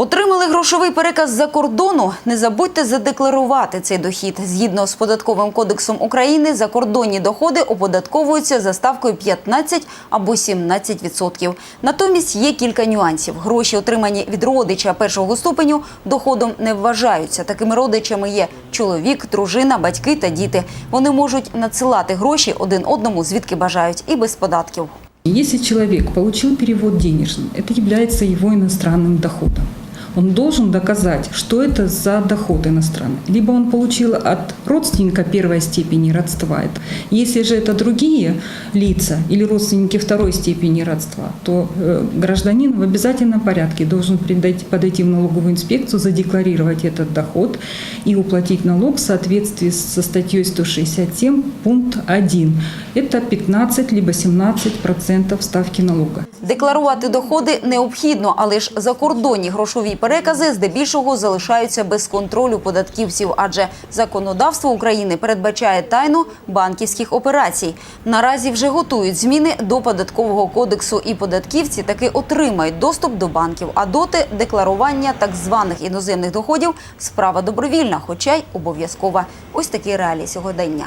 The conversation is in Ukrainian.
Отримали грошовий переказ з-за кордону. Не забудьте задекларувати цей дохід. Згідно з податковим кодексом України, закордонні доходи оподатковуються за ставкою 15 або 17%. відсотків. Натомість є кілька нюансів. Гроші, отримані від родича першого ступеню, доходом не вважаються. Такими родичами є чоловік, дружина, батьки та діти. Вони можуть надсилати гроші один одному, звідки бажають, і без податків. Если человек получил перевод денежный, это является его иностранным доходом. Он должен доказать, что это за доход иностранный. Либо он получил от родственника первой степени родства. Это- Если же это другие лица или родственники второй степени родства, то э, гражданин в обязательном порядке должен придать- подойти в налоговую инспекцию, задекларировать этот доход и уплатить налог в соответствии со статьей 167 пункт 1. Это 15 либо 17 процентов ставки налога. Декларувати доходи необхідно, але ж закордонні грошові перекази здебільшого залишаються без контролю податківців, адже законодавство України передбачає тайну банківських операцій. Наразі вже готують зміни до податкового кодексу, і податківці таки отримають доступ до банків. А доти декларування так званих іноземних доходів справа добровільна, хоча й обов'язкова. Ось такі реалії сьогодення.